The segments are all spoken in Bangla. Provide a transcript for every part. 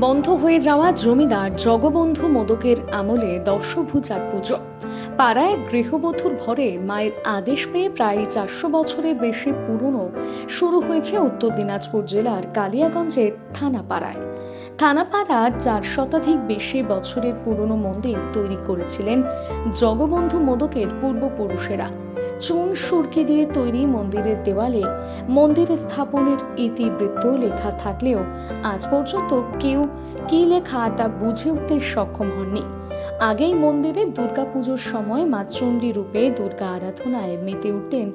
বন্ধ হয়ে যাওয়া জমিদার জগবন্ধু মোদকের আমলে দর্শভূজার পুজো। পাড়ায় গৃহবধূর ভরে মায়ের আদেশ পেয়ে প্রায় চারশো বছরের বেশি পুরনো শুরু হয়েছে উত্তর দিনাজপুর জেলার কালিয়াগঞ্জের থানাপাড়ায়। থানাপাড়ার চার শতাধিক বেশি বছরের পুরনো মন্দির তৈরি করেছিলেন জগবন্ধু মোদকের পূর্বপুরুষেরা। চুন সুরকি দিয়ে তৈরি মন্দিরের দেওয়ালে মন্দির স্থাপনের ইতিবৃত্ত লেখা থাকলেও আজ পর্যন্ত কেউ কি লেখা তা বুঝে উঠতে সক্ষম হননি। আগেই মন্দিরে দুর্গাপুজোর সময় মা চণ্ডী রূপে দুর্গা আরাধনায় মেতে উঠতেন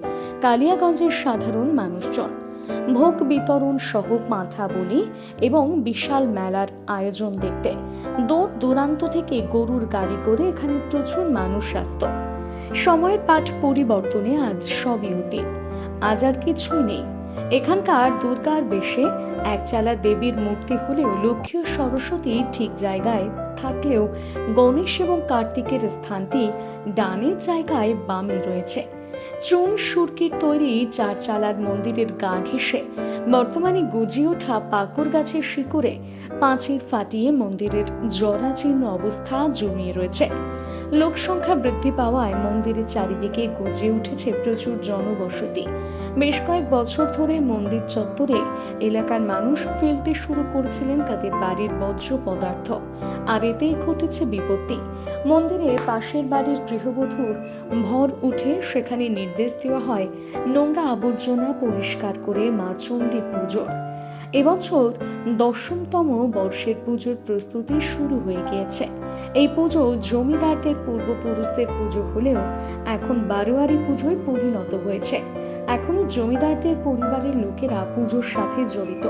কালিয়াগঞ্জের সাধারণ মানুষজন। ভোগ বিতরণ সহ মাথা বলি এবং বিশাল মেলার আয়োজন দেখতে। দূর দূরান্ত থেকে গরুর গাড়ি করে এখানে প্রচুর মানুষ আসত। সময়ের পাঠ পরিবর্তনে আজ সবই অতীত। আজ আর কিছুই নেই। এখানকার দুর্গার বেশে একচালা দেবীর মূর্তি হলেও লক্ষ্মী সরস্বতী ঠিক জায়গায় থাকলেও গণেশ এবং কার্তিকের স্থানটি ডানের জায়গায় বামে রয়েছে। চুন, সুরকির তৈরি চার চালার মন্দিরের গা ঘেঁষে বর্তমানে গজিয়ে ওঠা পাকুর গাছের শিকড়ে পাঁচির ফাটিয়ে মন্দিরের জরাচীর্ণ অবস্থা জমিয়ে রয়েছে। লোকসংখ্যা বৃদ্ধি পাওয়ায় মন্দিরের চারিদিকে গজিয়ে উঠেছে প্রচুর জনবসতি। বেশ কয়েক বছর ধরে মন্দির চত্বরে এলাকার মানুষ ফেলতে শুরু করেছিলেন তাদের বাড়ির বর্জ্য পদার্থ। আর এতেই ঘটেছে বিপত্তি। মন্দিরে পাশের বাড়ির গৃহবধূর ভর উঠে সেখানে নির্দেশ দেওয়া হয়, নোংরা আবর্জনা পরিষ্কার করে মা চণ্ডীর পুজোর। এবছর দশমতম বর্ষের পুজোর প্রস্তুতি শুরু হয়ে গিয়েছে। এই পুজো জমিদারদের পূর্বপুরুষদের পুজো হলেও এখন বারোয়ারি পুজোয় পরিণত হয়েছে। এখনও জমিদারদের পরিবারের লোকেরা পুজোর সাথে জড়িত।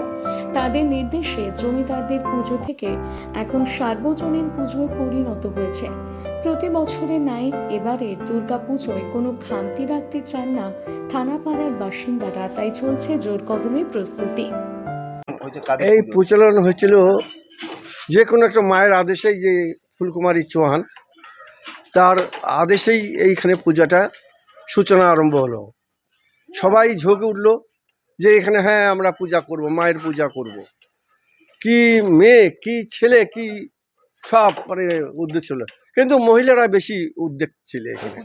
তাদের নির্দেশে জমিদারদের পুজো থেকে এখন সার্বজনীন পুজোয় পরিণত হয়েছে। প্রতি বছরের ন্যায় এবারে দুর্গা পুজোয় কোনো খামতি রাখতে চান না থানাপাড়ার বাসিন্দারা, তাই চলছে জোর কদমে প্রস্তুতি। এই প্রচলন হয়েছিল যে কোনো একটা মায়ের আদেশেই যে ফুলকুমারী চৌহান তার আদেশেই এইখানে পূজাটা সূচনা আরম্ভ হলো। সবাই ঝোঁকে উঠল যে এখানে হ্যাঁ আমরা পূজা করব মায়ের পূজা করব। কি মেয়ে কি ছেলে কি সব মানে উদ্যোগ ছিল। কিন্তু মহিলারা বেশি উদ্যোগ ছিল এখানে।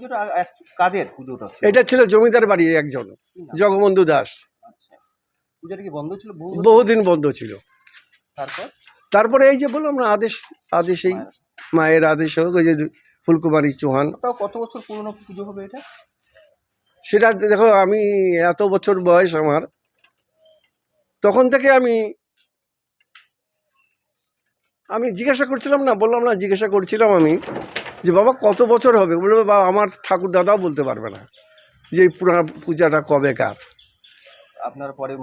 কাদের এটা ছিল জমিদার বাড়ি একজন জগবন্ধু দাস। পুজোটা কি বন্ধ ছিল? বহু বহুদিন বন্ধ ছিল। তারপর? তারপরে এই যে বললাম না আদেশ আদেশেই মায়ের। আদেশ হোক ওই যে ফুলকুমারী চৌহান। কত বছর পুরনো পুজো হবে এটা? সেটা দেখো আমি এত বছর বয়স আমার। তখন থেকে আমি আমি জিজ্ঞাসা করছিলাম না বললাম না জিজ্ঞাসা করছিলাম আমি যে বাবা কত বছর হবে? বলবে বাবা আমার ঠাকুর দাদাও বলতে পারবে না যে এই পুরা পূজাটা কবে কবেকার আপনার পরে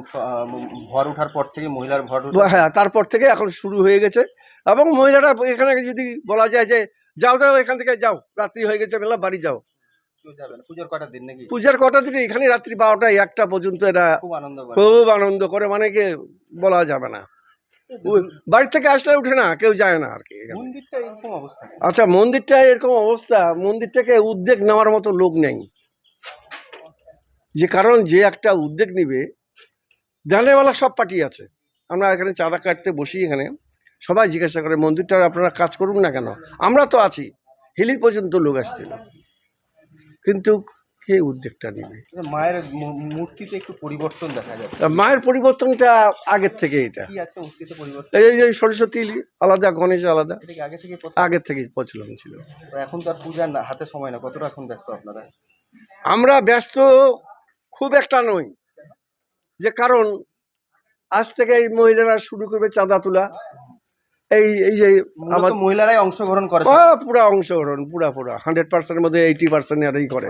ভর ওঠার পর থেকে মহিলার ভর হ্যাঁ তারপর থেকে এখন শুরু হয়ে গেছে। এবং মহিলারা এখানে যদি বলা যায় যে যাও যাও এখান থেকে যাও রাত্রি হয়ে গেছে বেলা বাড়ি যাও। পুজোর কটা দিন এখানে রাত্রি বারোটা একটা পর্যন্ত এরা খুব আনন্দ করে। মানে কে বলা যাবে না। বাড়ি থেকে আসলে উঠে না কেউ যায় না আর কি আচ্ছা মন্দিরটা এরকম অবস্থা মন্দিরটাকে উদ্যোগ নেওয়ার মতো লোক নেই। যে কারণ যে একটা উদ্যোগ নিবে জানেওয়ালা সব পার্টি আছে। আমরা এখানে চাঁদা কাটতে বসি এখানে। সবাই জিজ্ঞাসা করে মন্দিরটার আপনারা কাজ করুন না কেন? আমরা তো আছি। হিলি পর্যন্ত লোক আসছিল। কিন্তু কে উদ্যোগটা নিবে? মায়ের মূর্তিতে একটু পরিবর্তন দেখা তা মায়ের পরিবর্তনটা আগের থেকে এটা। এই যে সরস্বতী আলাদা গণেশ আলাদা। আগে আগের থেকে প্রচলন ছিল। এখন তো আর পূজার না হাতে সময় না। কতটা এখন ব্যস্ত আপনারা? আমরা ব্যস্ত খুব একটা নই যে কারণ আজ থেকে এই মহিলারা শুরু করবে চাঁদা তোলা। এই এই যে আমার মহিলারাই অংশগ্রহণ করে। পুরা অংশগ্রহণ পুরা পুরা। হান্ড্রেড পার্সেন্টের মধ্যে এইটি পার্সেন্ট এরাই করে।